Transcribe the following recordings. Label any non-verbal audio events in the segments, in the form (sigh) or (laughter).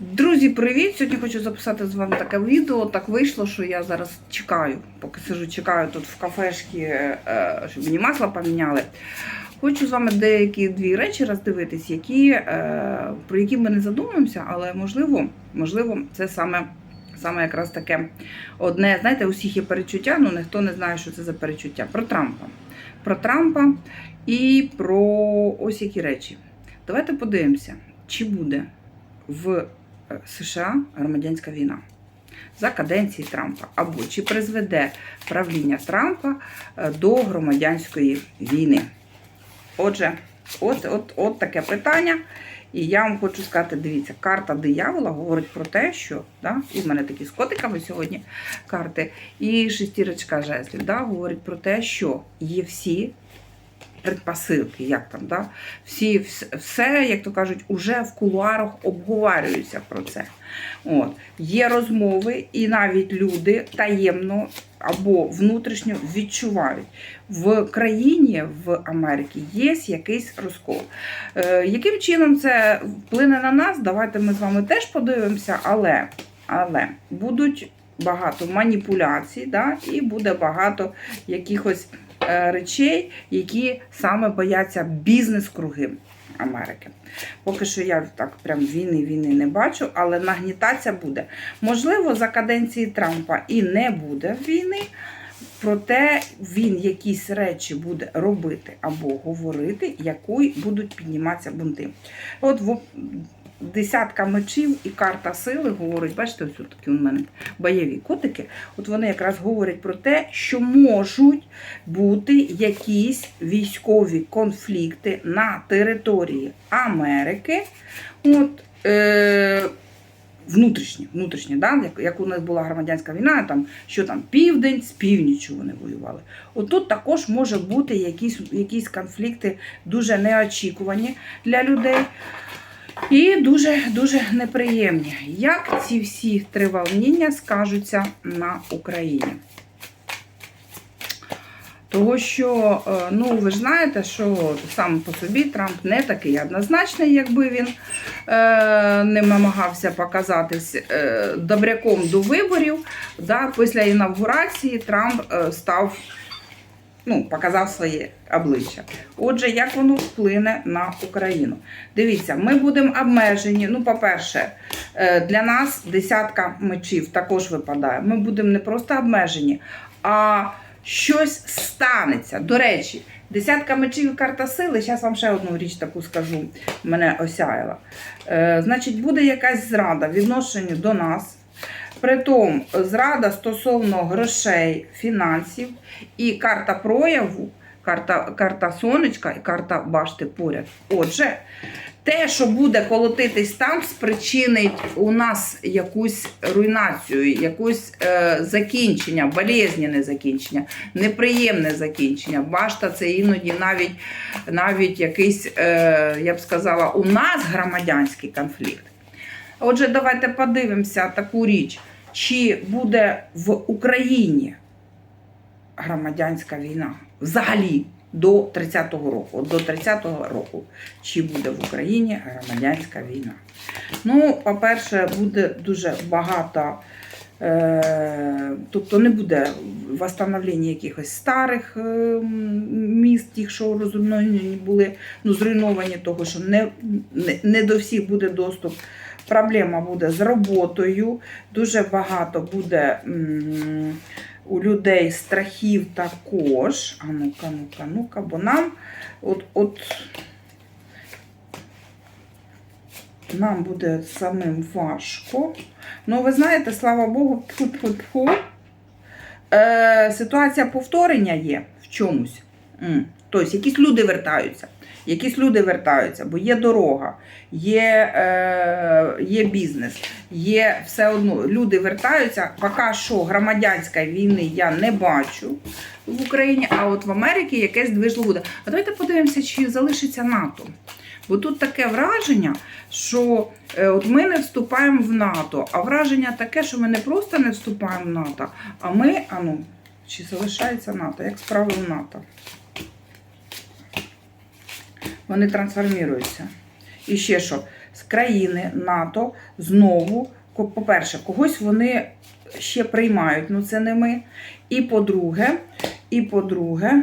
Друзі, привіт! Сьогодні хочу записати з вами таке відео. Так вийшло, що я зараз чекаю, поки сижу, чекаю тут в кафешці, е, щоб мені масло поміняли. Хочу з вами деякі дві речі роздивитись, які, е, про які ми не задумуємося, але можливо, можливо, це саме, саме якраз таке одне. Знаєте, у всіх є перечуття, але ніхто не знає, що це за перечуття. Про Трампа. Про Трампа і про ось які речі. Давайте подивимося, чи буде в США громадянська війна за каденції Трампа, або чи призведе правління Трампа е, до громадянської війни. Отже, от, от, от таке питання. І я вам хочу сказати: дивіться, карта диявола говорить про те, що да, і в мене такі з котиками сьогодні карти, і шестірочка жезлів да, говорить про те, що є всі предпосилки, як там, да? всі, все, як то кажуть, уже в кулуарах обговорюються про це. От. Є розмови, і навіть люди таємно або внутрішньо відчувають. В країні в Америці є якийсь розкол. Е, яким чином це вплине на нас? Давайте ми з вами теж подивимося, але, але будуть багато маніпуляцій, да? і буде багато якихось е, речей, які саме бояться бізнес-круги Америки. Поки що я так прям війни війни не бачу, але нагнітація буде. Можливо, за каденції Трампа і не буде війни. Проте він якісь речі буде робити або говорити, якої будуть підніматися бунти. От десятка мечів і карта сили говорить, бачите, ось такі у мене бойові котики. От вони якраз говорять про те, що можуть бути якісь військові конфлікти на території Америки. От, е, внутрішні, внутрішні, да? як, як у нас була громадянська війна, там, що там південь з північчю вони воювали. Отут також може бути якісь, якісь конфлікти дуже неочікувані для людей. І дуже дуже неприємні. Як ці всі три волніння скажуться на Україні? Того що, е, ну ви ж знаєте, що сам по собі Трамп не такий однозначний, якби він е, не намагався показатись е, добряком до виборів. Да, після інавгурації Трамп е, став, ну, показав своє обличчя. Отже, як воно вплине на Україну? Дивіться, ми будемо обмежені. Ну, по-перше, е, для нас десятка мечів також випадає. Ми будемо не просто обмежені, а щось станеться. До речі, десятка мечів і карта сили. Зараз вам ще одну річ таку скажу. Мене осяяла. Е, значить, буде якась зрада в відношенні до нас. Притом зрада стосовно грошей, фінансів і карта прояву, карта, карта сонечка і карта башти поряд. Отже, те, що буде колотитись там, спричинить у нас якусь руйнацію, якусь е, закінчення, болезненне закінчення, неприємне закінчення. Башта це іноді навіть, навіть якийсь, е, я б сказала, у нас громадянський конфлікт. Отже, давайте подивимося таку річ, чи буде в Україні громадянська війна взагалі до 30-го року. До 30-го року, чи буде в Україні громадянська війна. Ну, по-перше, буде дуже багато. Е, тобто не буде восстановлення якихось старих е, міст, тих, що розруйновані були, ну, зруйновані, того, що не, не, не до всіх буде доступ. Проблема буде з роботою. Дуже багато буде м, у людей страхів також. А ну-ка, ну-ка, ну-ка, бо нам от, от нам буде самим важко. Ну, ви знаєте, слава Богу, тьфу-тьфу-тьфу. Е, ситуація повторення є в чомусь. Тобто, якісь люди вертаються. Якісь люди вертаються, бо є дорога, є, е, є бізнес, є все одно. Люди вертаються. Поки що громадянської війни я не бачу в Україні, а от в Америці якесь движло буде. А давайте подивимося, чи залишиться НАТО. Бо тут таке враження, що е, от ми не вступаємо в НАТО, а враження таке, що ми не просто не вступаємо в НАТО, а ми, а ну, чи залишається НАТО, як справи в НАТО. Вони трансформуються. І ще що? з країни НАТО знову, по-перше, когось вони ще приймають, ну це не ми. І по-друге, і по-друге,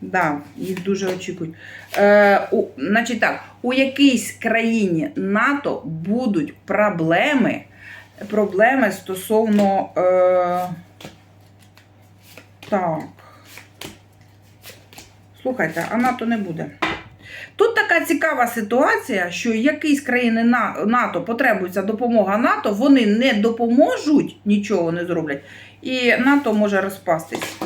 Да, їх дуже очікують. Е, у, значить так, у якійсь країні НАТО будуть проблеми, проблеми стосовно. Е, так. Слухайте, а НАТО не буде. Тут така цікава ситуація, що якісь країни НАТО потребується допомога НАТО, вони не допоможуть, нічого не зроблять, і НАТО може розпастись.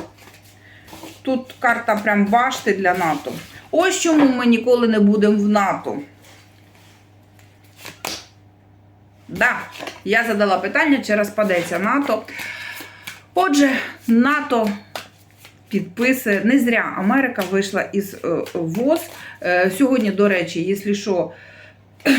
Тут карта прям башти для НАТО. Ось чому ми ніколи не будемо в НАТО. Да, я задала питання, чи розпадеться НАТО. Отже, НАТО підписує. Не зря Америка вийшла із е, ВОЗ. Е, сьогодні, до речі, якщо що. (coughs)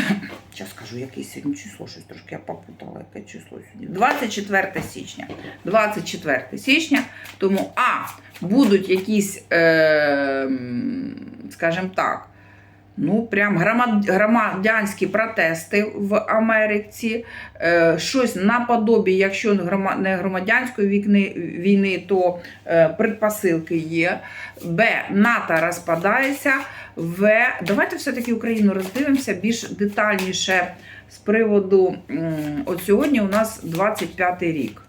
Зараз скажу, яке сьогодні число, щось трошки я попутала, яке число сьогодні. 24 січня. 24 січня. Тому, а, будуть якісь, е, скажімо так, ну, прям громадянські протести в Америці. Е, щось наподобі, якщо не громадянської війни, то е, предпосилки є. Б. НАТО розпадається. В. Давайте все-таки Україну роздивимося більш детальніше з приводу. От сьогодні у нас 25 й рік.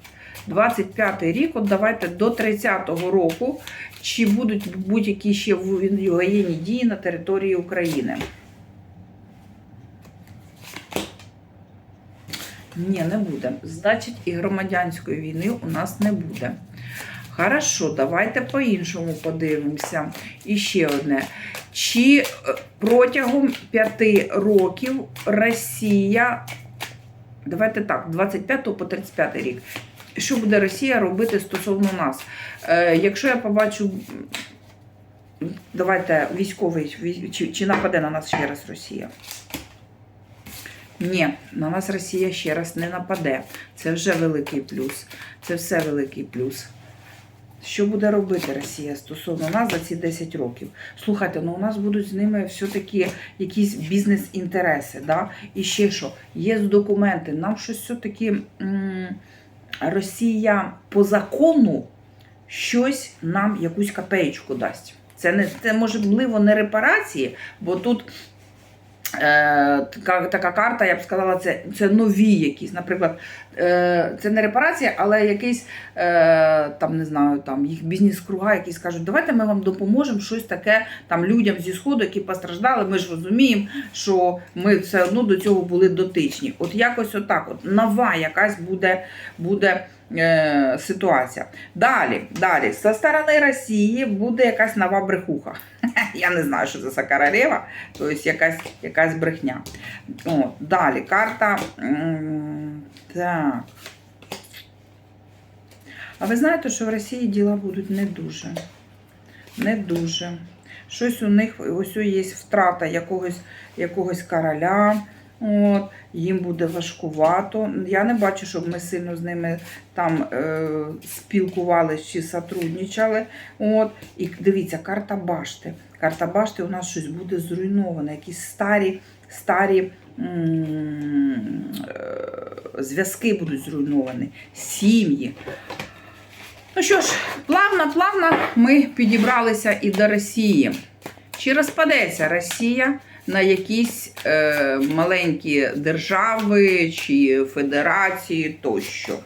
25 й рік, от давайте до 30-го року, чи будуть будь-які ще воєнні дії на території України. Ні, не буде. Значить, і громадянської війни у нас не буде. Хорошо, давайте по-іншому подивимося. І ще одне. Чи е, протягом п'яти років Росія, давайте так, 25 по 35 рік, що буде Росія робити стосовно нас? Е, якщо я побачу, давайте військовий, чи, чи нападе на нас ще раз Росія? Ні, на нас Росія ще раз не нападе. Це вже великий плюс. Це все великий плюс. Що буде робити Росія стосовно нас за ці 10 років? Слухайте, ну у нас будуть з ними все-таки якісь бізнес-інтереси. Да? І ще що, є документи. Нам щось все-таки м, Росія по закону щось нам якусь копеечку дасть. Це не це можливо не репарації, бо тут е, така, така карта, я б сказала, це, це нові якісь. Наприклад, це не репарація, але якийсь е, там не знаю, там їх бізнес-круга, які скажуть, давайте ми вам допоможемо щось таке там людям зі сходу, які постраждали. Ми ж розуміємо, що ми все одно до цього були дотичні. От якось отак, от нова якась буде, буде е, ситуація. Далі, далі, зі сторони Росії буде якась нова брехуха. (laughs) Я не знаю, що це за королева, тобто якась, якась брехня. От, далі, карта. М, Так. А ви знаєте, що в Росії діла будуть не дуже. Не дуже. Щось у них ось є втрата якогось, якогось короля. От, їм буде важкувато. Я не бачу, щоб ми сильно з ними там е, спілкувалися чи сотрудничали. От. І дивіться, карта башти. Карта башти у нас щось буде зруйноване, якісь старі, старі м, е, зв'язки будуть зруйновані, сім'ї. Ну що ж, плавно, плавно ми підібралися і до Росії. Чи розпадеться Росія на якісь е, маленькі держави чи федерації тощо?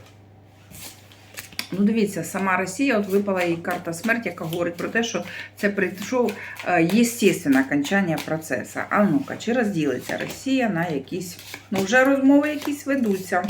Ну, дивіться, сама Росія, от випала їй карта смерті, яка говорить про те, що це прийшов е, естественне окончання процесу. А ну-ка, чи розділиться Росія на якісь. Ну, вже розмови якісь ведуться.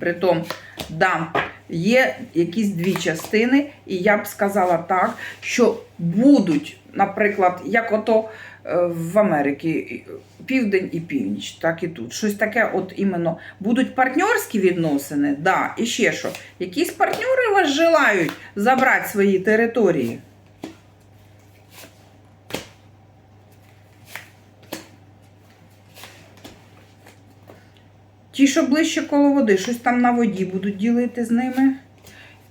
Притом, да, є якісь дві частини, і я б сказала так, що будуть, наприклад, як ото е, в Америці південь і північ, так і тут. Щось таке, от іменно будуть партнерські відносини, да, і ще що. Якісь партнери вас желають забрати свої території. Ті, що ближче коло води, щось там на воді будуть ділити з ними.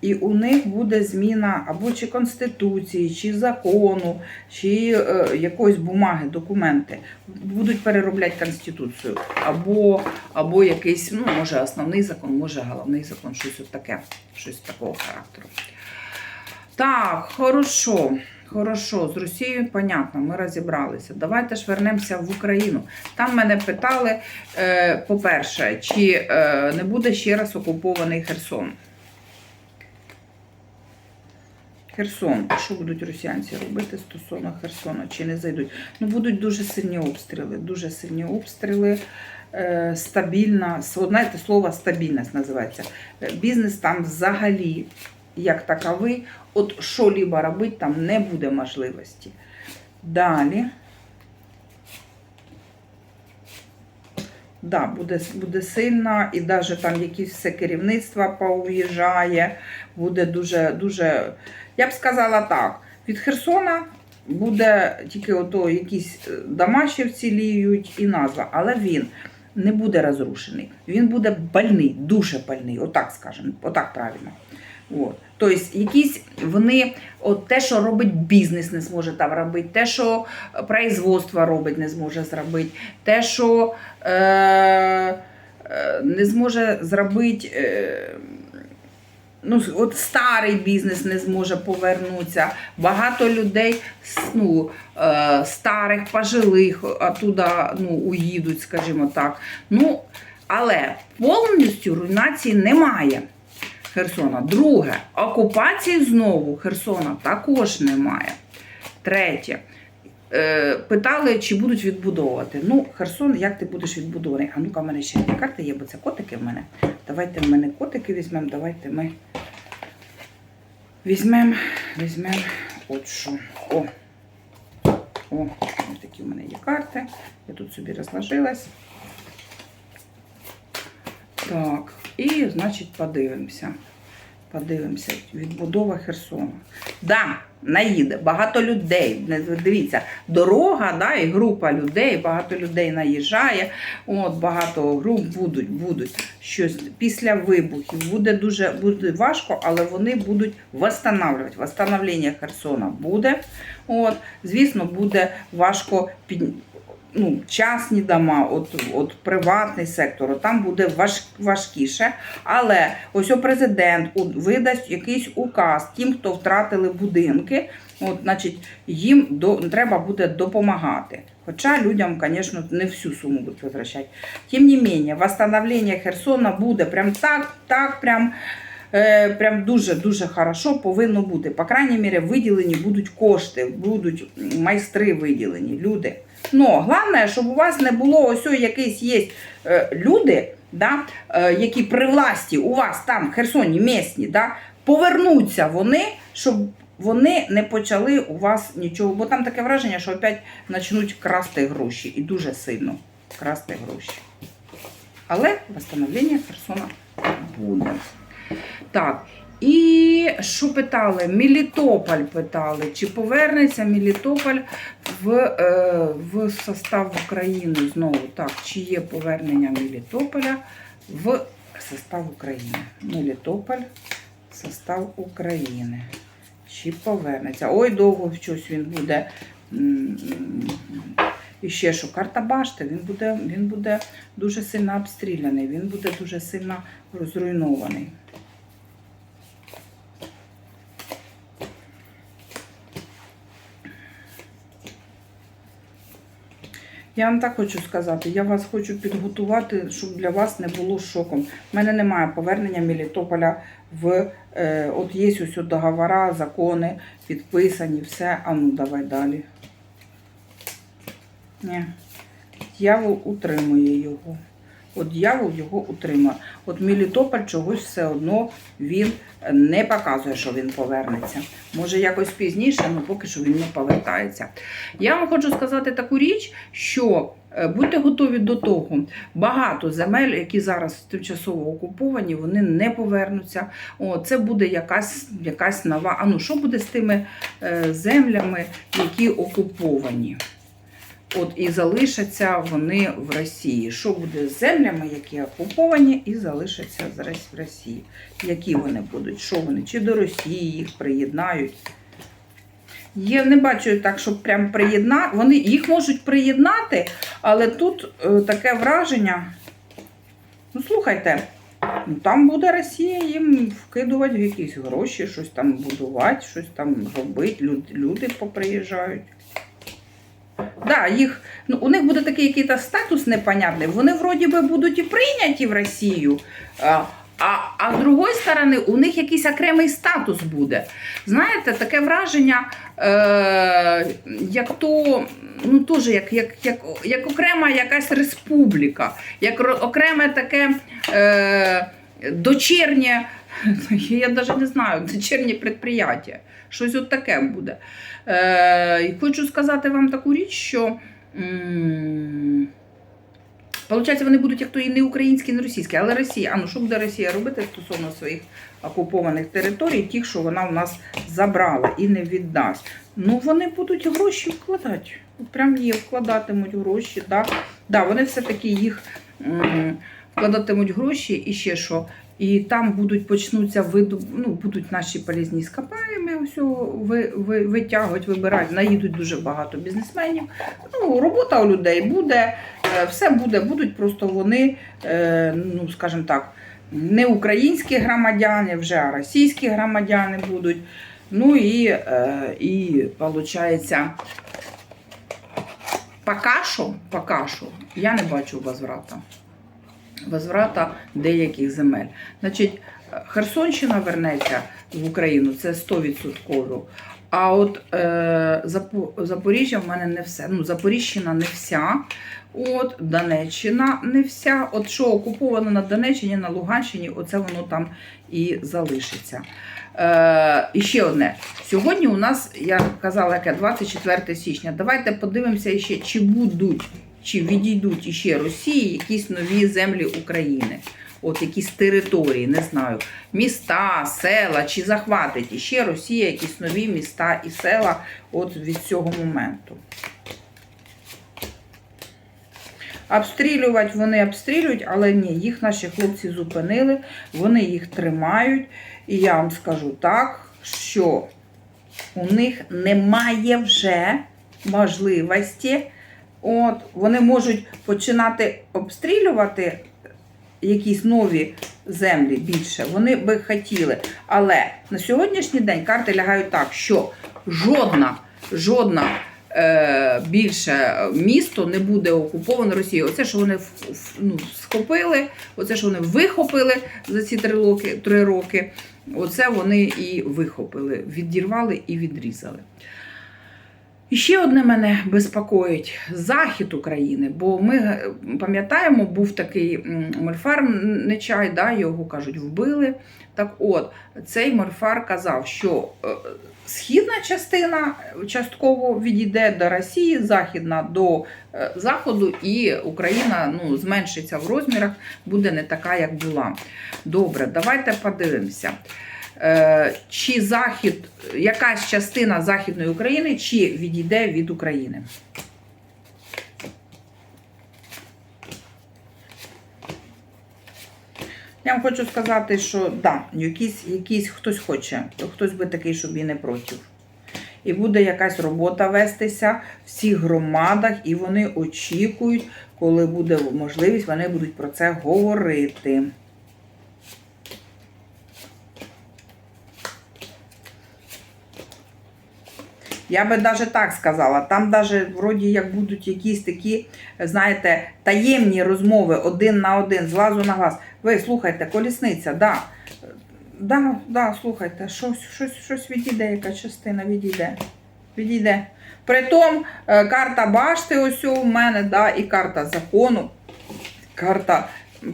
І у них буде зміна або чи конституції, чи закону, чи е, якоїсь бумаги, документи. Будуть переробляти конституцію, або, або якийсь, ну, може, основний закон, може, головний закон, щось от таке, щось такого характеру. Так, хорошо. Хорошо, з Росією понятно, ми розібралися. Давайте ж вернемося в Україну. Там мене питали, е, по-перше, чи е, не буде ще раз окупований Херсон. Херсон, що будуть росіянці робити стосовно Херсона, чи не зайдуть? Ну, будуть дуже сильні обстріли, дуже сильні обстріли, е, стабільна, знаєте, слово стабільність називається. Е, Бізнес там взагалі, як таковий, от що либо робити, там не буде можливості. Далі. Да, буде, буде сильно, і навіть там якісь все керівництво поуїжджає, буде дуже, дуже, я б сказала так, від Херсона буде тільки ото якісь е, дома ще вціліють і назва, але він не буде розрушений. Він буде больний, дуже больний, отак скажемо, отак правильно. От. Тобто, якісь вони, от те, що робить бізнес, не зможе там робити, те, що производство робить, не зможе зробити, те, що е, е, не зможе зробити. Е, Ну, от старий бізнес не зможе повернутися. Багато людей ну, е, старих, пожилих оттуда ну, уїдуть, скажімо так. Ну, але повністю руйнації немає. Херсона. Друге, окупації знову Херсона також немає. Третє. Е, питали, чи будуть відбудовувати. Ну, Херсон, як ти будеш відбудований? А ну-ка, в мене ще дві карти є, бо це котики в мене. Давайте в мене котики візьмемо, давайте ми візьмемо, візьмемо от що. О. О, такі в мене є карти. Я тут собі розложилась. Так, і, значить, подивимося. Подивимося, відбудова Херсона. Да, наїде, багато людей. Дивіться, дорога, да, і група людей, багато людей наїжджає. От, багато груп будуть, будуть щось після вибухів. Буде дуже буде важко, але вони будуть восстанавливати. Восстановлення Херсона буде. От, звісно, буде важко під, ну, частні дома, от, от приватний сектор, от там буде важ, важкіше. Але ось о президент видасть якийсь указ тим, хто втратили будинки, от, значить, їм до, треба буде допомагати. Хоча людям, звісно, не всю суму будуть возвращати. Тим не менее, восстановлення Херсона буде прям так, так, прям. е, Прям дуже-дуже хорошо повинно бути. По крайній мірі, виділені будуть кошти, будуть майстри виділені, люди. Ну, головне, щоб у вас не було ось якийсь є е, люди, да, е, які при власті у вас там в Херсоні місні, да, повернуться вони, щоб вони не почали у вас нічого. Бо там таке враження, що опять почнуть красти гроші і дуже сильно красти гроші. Але восстановлення Херсона буде. Так. І що питали? Мелітополь питали, чи повернеться Мелітополь в, е, в состав України знову? Так, чи є повернення Мелітополя в состав України? Мелітополь состав України. Чи повернеться? Ой, довго щось він буде. І ще що, карта башти, він буде, він буде дуже сильно обстріляний, він буде дуже сильно розруйнований. Я вам так хочу сказати, я вас хочу підготувати, щоб для вас не було шоком. У мене немає повернення Мелітополя в е, от є ось договора, закони підписані, все. А ну давай далі. Ні. Дьявол утримує його. От дьявол його утримує. От Мелітополь чогось все одно він не показує, що він повернеться. Може, якось пізніше, але поки що він не повертається. Я вам хочу сказати таку річ, що е, будьте готові до того, багато земель, які зараз тимчасово окуповані, вони не повернуться. О, це буде якась, якась нова. А ну що буде з тими е, землями, які окуповані? От і залишаться вони в Росії. Що буде з землями, які окуповані, і залишаться з Рос- в Росії? Які вони будуть? Що вони? Чи до Росії їх приєднають? Я не бачу так, щоб прям приєднати. Вони їх можуть приєднати, але тут е, таке враження. Ну, слухайте, ну там буде Росія їм вкидувати якісь гроші, щось там будувати, щось там робити. Люди, люди поприїжджають. Да, їх, ну, у них буде такий якийсь статус непонятний. Вони вроді би будуть і прийняті в Росію, а, а, з другої сторони, у них якийсь окремий статус буде. Знаєте, таке враження, е, як то, ну теж як, як, як, як окрема якась республіка, як окреме таке е, дочірнє, (laughs) я навіть не знаю, дочірнє предприятие. Щось от таке буде. Е, хочу сказати вам таку річ, що. Получається, вони будуть як то і не українські, і не російські, але Росія. А ну що буде Росія робити стосовно своїх окупованих територій, тих, що вона в нас забрала і не віддасть? Ну вони будуть гроші вкладати. Прям є, вкладатимуть гроші. Да? Да, вони все-таки їх м, вкладатимуть гроші і ще що. І там будуть почнуться виду, ну, будуть наші полізні скапаємо, все ви, ви, витягувати, вибирати. Наїдуть дуже багато бізнесменів. Ну, робота у людей буде, е, все буде, будуть просто вони, е, ну скажімо так, не українські громадяни, вже а російські громадяни будуть. Ну і, е, і виходить, поки що я не бачу возврата. Возврата деяких земель. Значить, Херсонщина вернеться в Україну, це 100%. А от е, Запоріжжя в мене не все. Ну, Запоріжжя не вся. От Донеччина не вся. От що окуповано на Донеччині, на Луганщині, оце воно там і залишиться. Е, і ще одне. Сьогодні у нас, я казала, яке 24 січня. Давайте подивимося ще, чи будуть, чи відійдуть іще Росії якісь нові землі України. От якісь території, не знаю, міста, села, чи захватить іще Росія якісь нові міста і села от від цього моменту. Обстрілювати вони обстрілюють, але ні, їх наші хлопці зупинили, вони їх тримають. І я вам скажу так, що у них немає вже можливості. От, вони можуть починати обстрілювати якісь нові землі більше. Вони би хотіли. Але на сьогоднішній день карти лягають так, що жодна, жодна е, більше місто не буде окуповано Росією. Оце, що вони ну, схопили, оце, що вони вихопили за ці три роки, три роки, оце вони і вихопили, відірвали і відрізали. І ще одне мене безпокоїть захід України, бо ми е, пам'ятаємо, був такий мольфар Нечай, да, його кажуть, вбили. Так от, цей мольфар казав, що е, східна частина частково відійде до Росії, західна до е, Заходу, і Україна ну, зменшиться в розмірах, буде не така, як була. Добре, давайте подивимося. Е, Чи захід, якась частина Західної України, чи відійде від України? Я вам хочу сказати, що да, якийсь, якийсь хтось хоче, хтось би такий, щоб і не проти. І буде якась робота вестися в всіх громадах, і вони очікують, коли буде можливість, вони будуть про це говорити. Я би навіть так сказала, там навіть вроді як будуть якісь такі, знаєте, таємні розмови один на один, з глазу на глаз. Ви слухайте, колісниця, да. Да, да, слухайте, щось, щось, щось відійде, яка частина відійде. Відійде. Притом е, карта башти ось у мене, да, і карта закону. Карта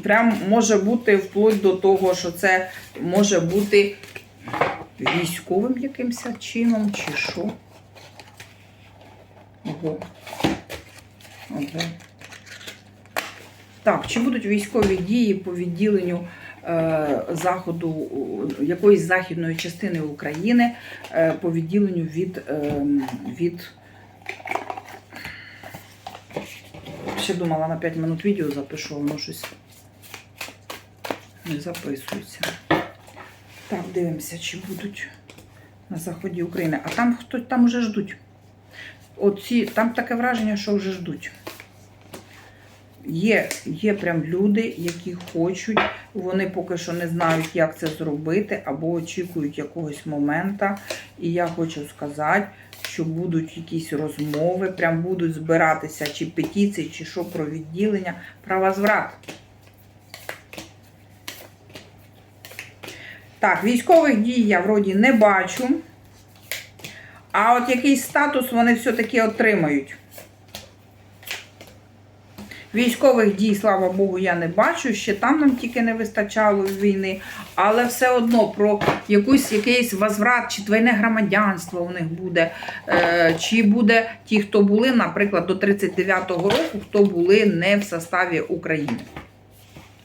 прям може бути вплоть до того, що це може бути військовим якимось чином, чи що. Ого. Так, чи будуть військові дії по відділенню е, заходу якоїсь західної частини України е, по відділенню від, е, від ще думала на 5 минут відео запишу, воно щось не записується. Так, дивимося, чи будуть на заході України. А там хтось там вже ждуть. Оці, там таке враження, що вже ждуть. Є, є прям люди, які хочуть, вони поки що не знають, як це зробити, або очікують якогось момента. І я хочу сказати, що будуть якісь розмови, прям будуть збиратися чи петиції, чи що про відділення. Правозврат. Так, військових дій я вроді не бачу. А от якийсь статус вони все-таки отримають. Військових дій, слава Богу, я не бачу. Ще там нам тільки не вистачало війни. Але все одно про якусь, якийсь возврат чи двойне громадянство у них буде. Е, чи буде ті, хто були, наприклад, до 39-го року, хто були не в составі України.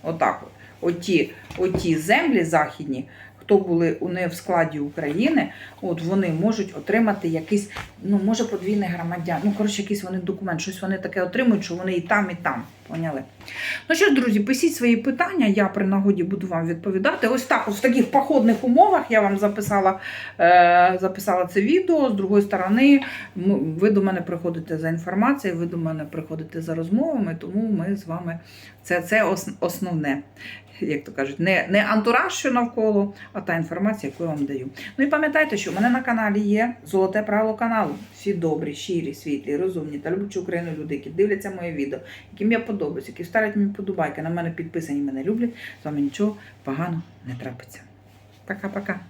Отак от. Оті, оті землі західні, хто були у не в складі України, от вони можуть отримати якийсь, ну може подвійне громадян. Ну, коротше, якийсь вони документ, щось вони таке отримують, що вони і там, і там. Поняли? Ну що ж, друзі, пишіть свої питання, я при нагоді буду вам відповідати. Ось так, ось в таких походних умовах я вам записала, е, записала це відео. З другої сторони, ви до мене приходите за інформацією, ви до мене приходите за розмовами, тому ми з вами це, це основне. Як то кажуть, не, не антураж, що навколо, а та інформація, яку я вам даю. Ну і пам'ятайте, що в мене на каналі є золоте правило каналу. Всі добрі, щирі, світлі, розумні та люблячі Україну люди, які дивляться моє відео, яким я подобаюсь, які ставлять мені подобайки, на мене підписані, мене люблять. З вами нічого поганого не трапиться. Пока-пока.